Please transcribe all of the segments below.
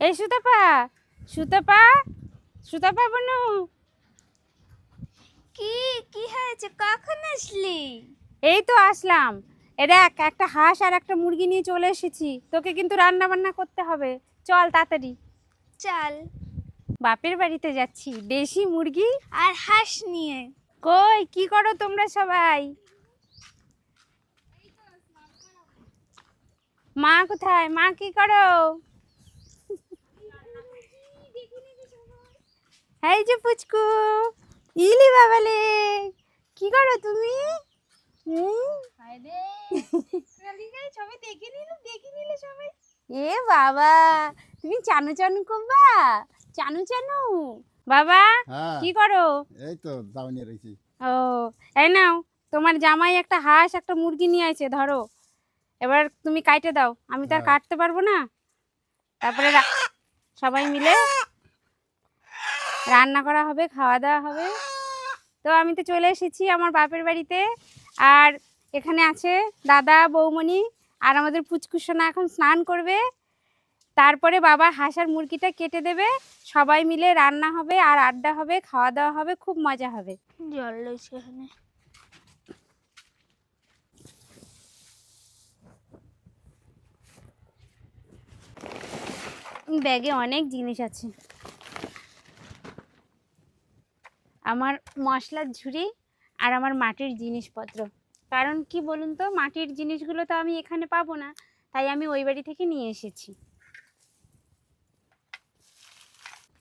এই সুতাপা সুতাপা সুতাপা বনু। কি কি হয়েছে? কখন আসলি? এই তো আসলাম। এ দেখ একটা হাঁস আর একটা মুরগি নিয়ে চলে এসেছি। তোকে কিন্তু রান্না বান্না করতে হবে। চল তাড়াতাড়ি। চল। বাপের বাড়িতে যাচ্ছি। দেশি মুরগি আর হাঁস নিয়ে। কই কি করো তোমরা সবাই? মা কোথায়? মা কি করো? এই যে পুচকু। ইলি বাবালে কি করো তুমি? হুম? এ বাবা তুমি চানু চানু করবা? চানু চানু? বাবা হ্যাঁ। কি করো? এই তো দাওনি রয়েছি। ও এই নাও তোমার জামাই একটা হাঁস একটা মুরগি নিয়ে আছে ধরো। এবার তুমি কাটে দাও আমি তো আর হ্যাঁ। কাটতে পারব না। তারপরে সবাই মিলে রান্না করা হবে খাওয়া দাওয়া হবে। তো আমি তো চলে এসেছি আমার বাপের বাড়িতে। আর এখানে আছে দাদা বৌমণি আর আমাদের পুচকুসোনা এখন স্নান করবে। তারপরে বাবা হাঁস আর মুরগিটা কেটে দেবে। সবাই মিলে রান্না হবে আর আড্ডা হবে খাওয়া দাওয়া হবে খুব মজা হবে। জল রয়েছে এখানে। ব্যাগে অনেক জিনিস আছে। আমার মশলার ঝুড়ি আর আমার মাটির জিনিসপত্র। কারণ কি বলুন তো মাটির জিনিসগুলো তো আমি এখানে পাবো না তাই আমি ওই বাড়ি থেকে নিয়ে এসেছি।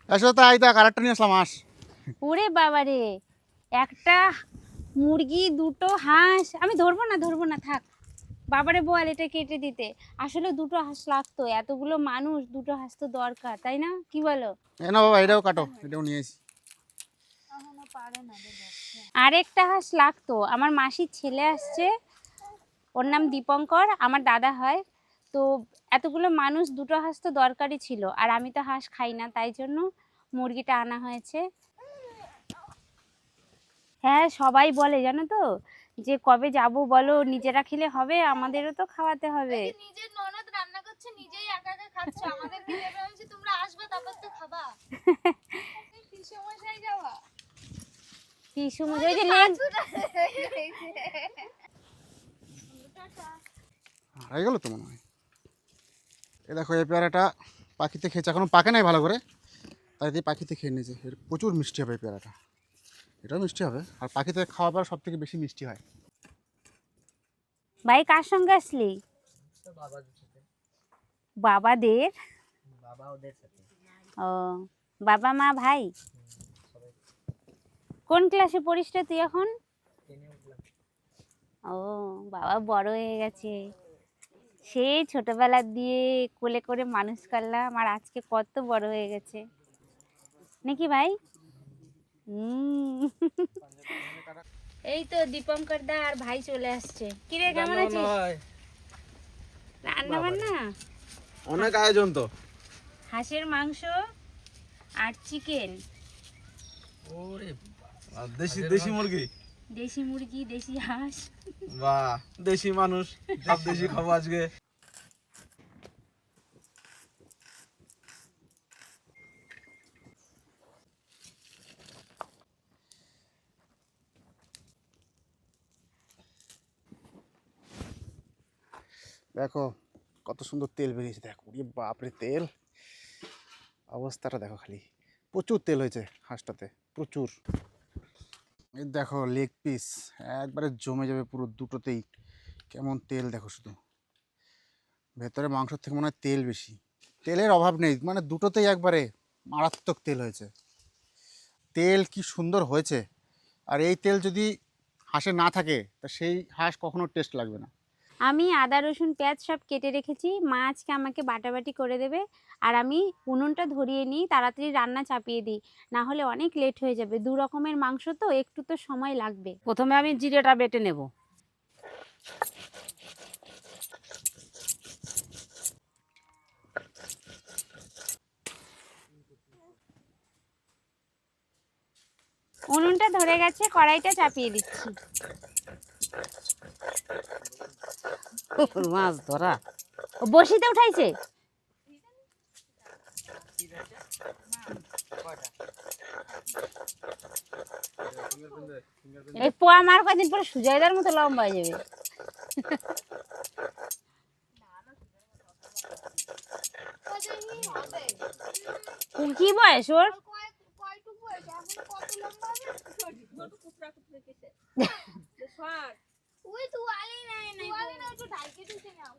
এসো তো দেখ আরেকটা নিয়ে আসলাম হাঁস ওরে বাবা রে একটা মুরগি দুটো হাঁস আমি ধরবো না ধরবো না থাক। বাবারে বল এটা কেটে দিতে। আসলে দুটো হাঁস লাগতো এতগুলো মানুষ দুটো হাঁস তো দরকার তাই না? কি বলো? না বাবা এটাও কাটো এটাও নিয়ে এসি আরেকটা হাঁস লাগতো। আমার মাসির ছেলে আসছে ওর নাম দীপঙ্কর আমার দাদা হয়। তো এতগুলো মানুষ দুটো হাঁস তো দরকারই ছিল। আর আমি তো হাঁস খাই না তাই জন্য মুরগিটা আনা হয়েছে। হ্যাঁ সবাই বলে জানো তো? যে কবে যাব বলো নিজেরা খেলে হবে আমাদেরও তো খাওয়াতে হবে। নিজের ননদ রান্না করছে নিজেই একা একা খাচ্ছে। আমাদেরকে দেবে তোমরা আসবে তারপর তো খাবা। পিসমশাই যাওয়া পিসু ওই যে লেগ হয়ে গেল তো মনে হয়। এ দেখো এই পেয়ারাটা পাখিতে খেয়েছে। এখনও পাকে নাই ভালো করে। তাই দিয়ে পাখিতে খেয়ে নিয়েছে। এর প্রচুর মিষ্টি হবে এই পেয়ারাটা। এটাও মিষ্টি হবে। আর পাখিতে খাওয়া পর সব থেকে বেশি মিষ্টি হয়। ভাই কার সঙ্গে আসলি? বাবাদের? ও বাবা মা ভাই? কোন ক্লাসে পড়িস রে তুই এখন? ও বাবা বড় হয়ে গেছে। সেই ছোটবেলা দিয়ে কোলে করে মানুষ করলাম আর আজকে কত বড় হয়ে গেছে। নাকি ভাই? হুম। এই তো দীপঙ্কর দা আর ভাই চলে আসছে। কিরে কেমন আছিস? রান্না বান্না? অনেক আয়োজন তো। হাঁসের মাংস আর চিকেন ওরে দেশি দেশি মুরগি? দেশি মুরগি দেশি হাঁস। বাহ দেশি মানুষ সব দেশি খাব আজকে। দেখো কত সুন্দর তেল বেরিয়েছে দেখো ওরে বাপরে তেল। অবস্থাটা দেখো খালি। প্রচুর তেল হয়েছে হাঁসটাতে প্রচুর। দেখো লেগ পিস একবারে জমে যাবে পুরো দুটোতেই। কেমন তেল, দেখো শুধু। ভেতরে মাংসর থেকে মনে হয় তেল বেশি। তেলের অভাব নেই মানে দুটোতেই একবারে মারাত্মক তেল হয়েছে। তেল কি সুন্দর হয়েছে। আর এই তেল যদি হাঁসে না থাকে, তা সেই হাঁস কখনো টেস্ট লাগবে না। আমি আদা রসুন পেঁয়াজ সব কেটে রেখেছি। মা আজকে আমাকে বাটাবাটি করে দেবে। আর আমি উনুনটা ধরিয়ে নিই তাড়াতাড়ি রান্না চাপিয়ে দিই। না হলে অনেক লেট হয়ে যাবে। দু রকমের মাংস তো একটু তো সময় লাগবে। প্রথমে আমি জিরেটা বেটে নেব। উনুনটা ধরে গেছে কড়াইটা চাপিয়ে দিচ্ছি। মাছ ধরা। বসিতে উঠাইছে? এই পোয়া মার কদিন পরে সুজয়দার মতো লম্বা হয়ে যাবে। কি বয়স ওর? কত লম্বা হবে? ওই তো নাই নাই আলি না একটু ঢাইকে দিতে নাও।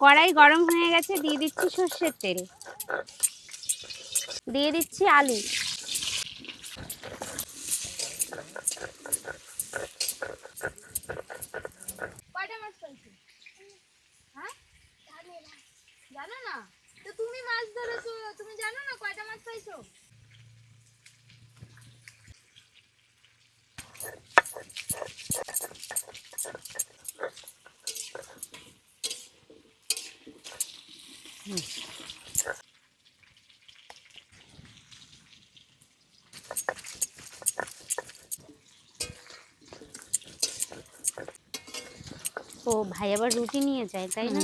কড়াই গরম হয়ে গেছে দিয়ে দিচ্ছি সর্ষের তেল। দিয়ে দিচ্ছি আলু কয়টা মাছ পাইছো হ্যাঁ জানি না জানো না তো তুমি মাছ ধরেছো তুমি জানো না কয়টা মাছ পাইছো ও ভাই আবার রুটি নিয়ে যায় তাই না।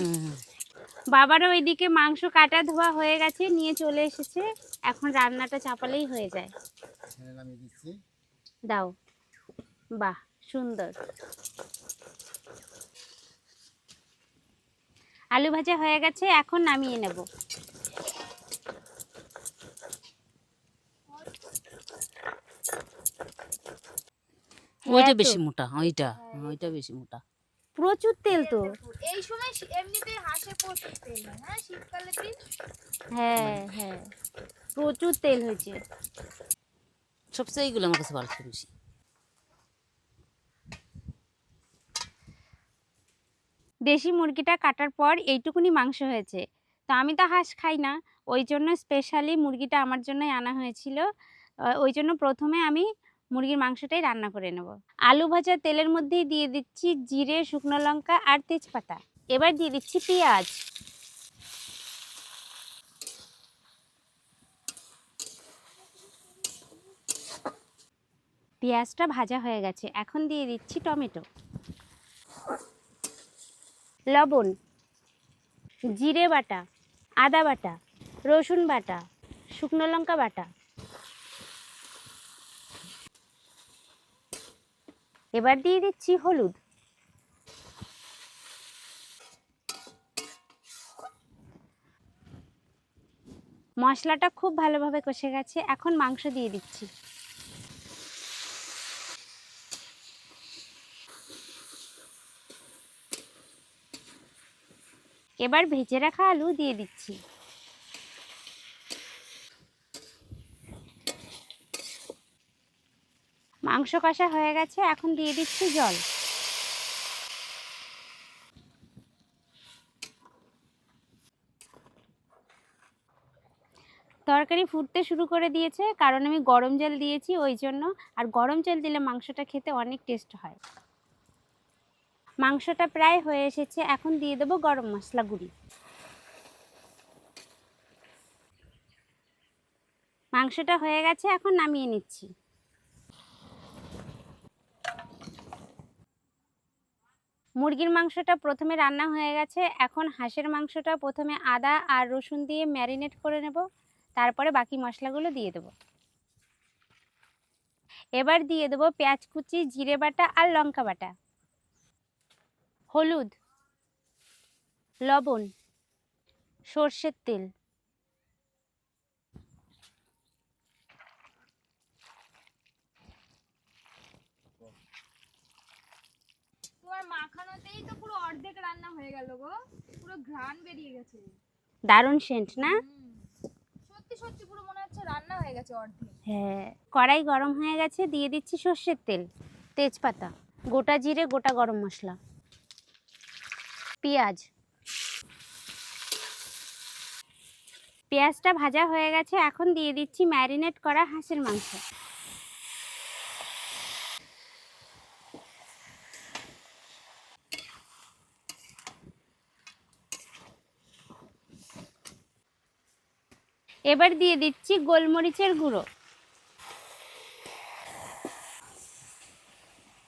বাবারও ওইদিকে মাংস কাটা ধোয়া হয়ে গেছে নিয়ে চলে এসেছে। এখন রান্নাটা চাপালেই হয়ে যায়। দাও। বাহ সুন্দর। আলু ভাজা হয়ে গেছে এখন নামিয়ে নেব। ওইটা বেশি মোটা ওইটা ওইটা বেশি মোটা। প্রচুর তেল তো। এই সময় এমনিতেই হাঁসে প্রচুর তেল হ্যাঁ শীতকালে দিন হ্যাঁ হ্যাঁ। প্রচুর তেল হয়েছে। সবচেয়ে এইগুলো আমার কাছে ভালো বেশি। দেশি মুরগিটা কাটার পর এইটুকুনি মাংস হয়েছে। তো আমি তো হাঁস খাই না ওই জন্য স্পেশালি মুরগিটা আমার জন্যই আনা হয়েছিল। ওই জন্য প্রথমে আমি মুরগির মাংসটাই রান্না করে নেব। আলু ভাজা তেলের মধ্যেই দিয়ে দিচ্ছি জিরে, শুকনো লঙ্কা আর তেজপাতা। এবার দিয়ে দিচ্ছি পেঁয়াজ। পেঁয়াজটা ভাজা হয়ে গেছে। এখন দিয়ে দিচ্ছি টমেটো। লবণ। জিরে বাটা, আদা বাটা, রসুন বাটা, শুকনো লঙ্কা বাটা। এবার দিয়ে দিচ্ছি হলুদ। মশলাটা খুব ভালোভাবে কষে গেছে, এখন মাংস দিয়ে দিচ্ছি। এবার ভেজে রাখা আলু দিয়ে দিচ্ছি। মাংস কষা হয়ে গেছে, এখন দিয়ে দিচ্ছি জল। তরকারি ফুটতে শুরু করে দিয়েছে, কারণ আমি গরম জল দিয়েছি ওই জন্য। আর গরম জল দিলে মাংসটা খেতে অনেক টেস্ট হয়। মাংসটা প্রায় হয়ে এসেছে, এখন দিয়ে দেবো গরম মশলা গুঁড়ি। মাংসটা হয়ে গেছে, এখন নামিয়ে নিচ্ছি। মুরগির মাংসটা প্রথমে রান্না হয়ে গেছে। এখন হাঁসের মাংসটা প্রথমে আদা আর রসুন দিয়ে ম্যারিনেট করে নেব। তারপরে বাকি মশলাগুলো দিয়ে দেবো। এবার দিয়ে দেবো পেঁয়াজ কুচি, জিরে বাটা আর লঙ্কা বাটা। হলুদ, লবণ, সর্ষের তেল তোমার মাখানোতেই তো পুরো অর্ধেক রান্না হয়ে গেল গো। পুরো ঘ্রাণ বেরিয়ে গেছে। দারুণ সেন্ট না? সত্যি সত্যি পুরো মনে হচ্ছে রান্না হয়ে গেছে অর্ধেক। হ্যাঁ কড়াই গরম হয়ে গেছে দিয়ে দিচ্ছি সর্ষের তেল তেজপাতা গোটা জিরে গোটা গরম মশলা পেঁয়াজ। পেঁয়াজটা ভাজা হয়ে গেছে এখন দিয়ে দিচ্ছি ম্যারিনেট করা হাঁসের মাংস। এবার দিয়ে দিচ্ছি গোলমরিচের গুঁড়ো।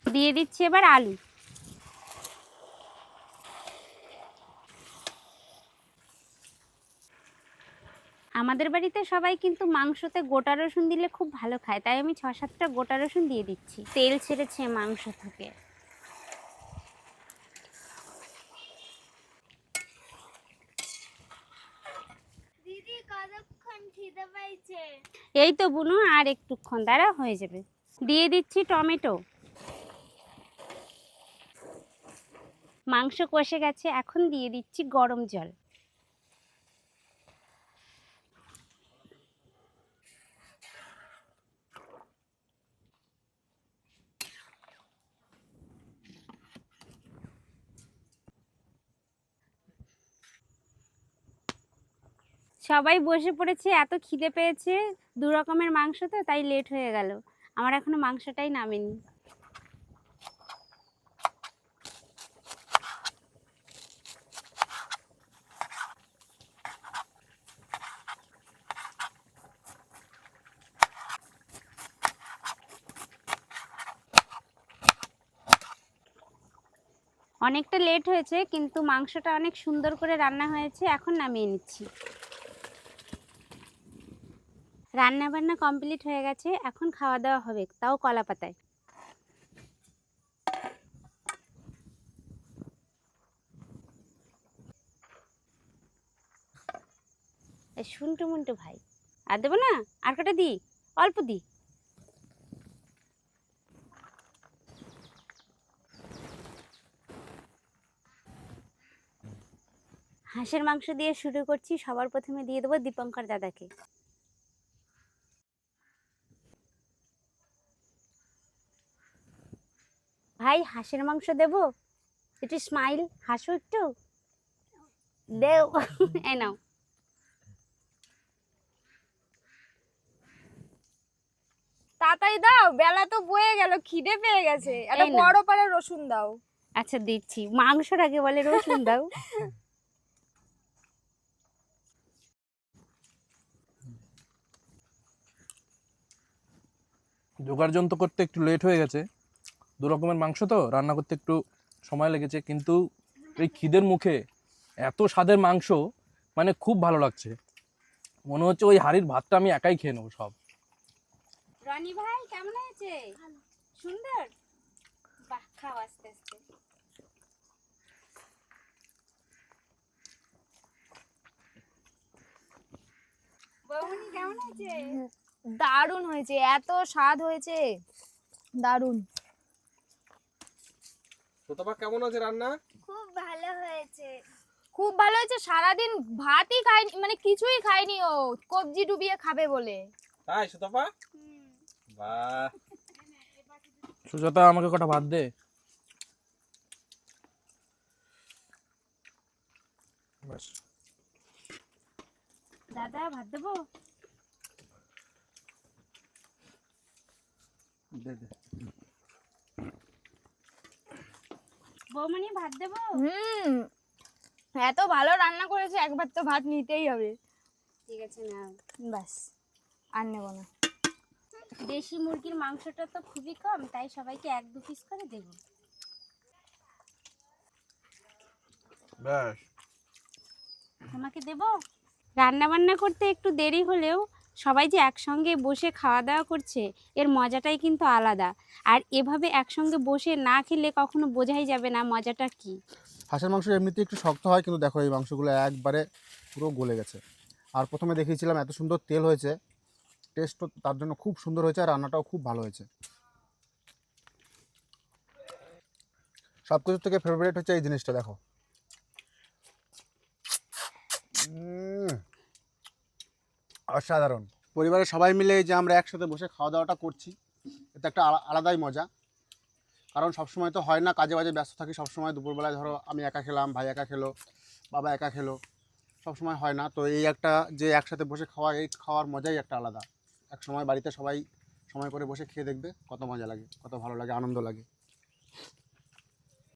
দিয়ে দিচ্ছি এবার আলু। আমাদের বাড়িতে সবাই কিন্তু মাংসতে গোটা রসুন দিলে খুব ভালো খায়, তাই আমি ছ সাতটা গোটা রসুন দিয়ে দিচ্ছি। তেল ছেড়েছে মাংস থেকে। এই তো বুনো, আর একটুক্ষণ দ্বারা হয়ে যাবে। দিয়ে দিচ্ছি টমেটো। মাংস কষে গেছে, এখন দিয়ে দিচ্ছি গরম জল। সবাই বসে পড়েছে, এত খিদে পেয়েছে, দু রকমের মাংস তো, তাই লেট হয়ে গেল। আমার এখনও মাংসটাই নামেনি। অনেকটা লেট হয়েছে, কিন্তু মাংসটা অনেক সুন্দর করে রান্না হয়েছে, এখন নামিয়ে নিচ্ছি। রান্না বান্না কমপ্লিট হয়ে গেছে, এখন খাওয়া দাওয়া হবে, তাও কলা পাতায় শুনটু মুন্টু ভাই, আর দেবো না? আর কটা দি অল্প দি হাঁসের মাংস দিয়ে শুরু করছি, সবার প্রথমে দিয়ে দেবো দীপঙ্কর দাদাকে। ভাই হাঁসের মাংস দেব? একটু স্মাইল হাসো একটু। দেও এ নাও। তাড়াতাড়ি দাও বেলা তো বয়ে গেল খিদে পেয়ে গেছে। একটা বড় পারে রসুন দাও। আচ্ছা দিচ্ছি। মাংসর আগে বলে রসুন দাও। জোগাড় যন্ত্র করতে একটু লেট হয়ে গেছে। দু রকমের মাংস তো রান্না করতে একটু সময় লেগেছে কিন্তু এই খিদের মুখে এত স্বাদের মাংস মানে খুব ভালো লাগছে। মনে হচ্ছে ওই হাড়ির ভাতটা আমি একাই খেয়ে নেব সব। রনি ভাই কেমন হয়েছে? সুন্দর? বাহ খাও আস্তে আস্তে। বৌমনি কেমন হয়েছে? দারুণ হয়েছে এত স্বাদ হয়েছে। দারুণ। তোতা কেমন আছে রান্না? খুব ভালো হয়েছে। খুব ভালো হয়েছে সারাদিন ভাতই খায়নি মানে কিছুই খায়নি ও কবজি ডুবিয়ে খাবে বলে। তাই সুতপা বাহ। সুজাতা আমাকে কটা ভাত দে। দাদা ভাত দেবো? দে দে। বৌমনি ভাত দেবো? হুম এত ভালো রান্না করেছে একবার তো ভাত নিতেই হবে। ঠিক আছে না ব্যাস আর নেব না। দেশি মুরগির মাংসটা তো খুবই কম তাই সবাইকে এক দু পিস করে দেবো। ব্যাস। তোমাকে দেব? রান্না বান্না করতে একটু দেরি হলেও সবাই যে একসঙ্গে বসে খাওয়া দাওয়া করছে, এর মজাটাই কিন্তু আলাদা। আর এভাবে একসঙ্গে বসে না খেলে কখনো বোঝাই যাবে না মজাটা কি। হাঁসের মাংস এমনিতে একটু শক্ত হয়, কিন্তু দেখো এই মাংসগুলো একবারে পুরো গলে গেছে। আর প্রথমে দেখিয়েছিলাম এত সুন্দর তেল হয়েছে টেস্টও তার জন্য খুব সুন্দর হয়েছে আর রান্নাটাও খুব ভালো হয়েছে। সব কিছুর থেকে ফেভারিট হচ্ছে এই জিনিসটা, দেখো। অসাধারণ। পরিবারের সবাই মিলে যে আমরা একসাথে বসে খাওয়া দাওয়াটা করছি, এটা একটা আলাদাই মজা। কারণ সবসময় তো হয় না, কাজে বাজে ব্যস্ত থাকি, সবসময় দুপুরবেলায় ধরো আমি একা খেলাম, ভাই একা খেলো, বাবা একা খেলো, সবসময় হয় না। তো এই একটা যে একসাথে বসে খাওয়া, এই খাওয়ার মজাই একটা আলাদা। এক সময় বাড়িতে সবাই সময় করে বসে খেয়ে দেখবে, কত মজা লাগে, কত ভালো লাগে, আনন্দ লাগে।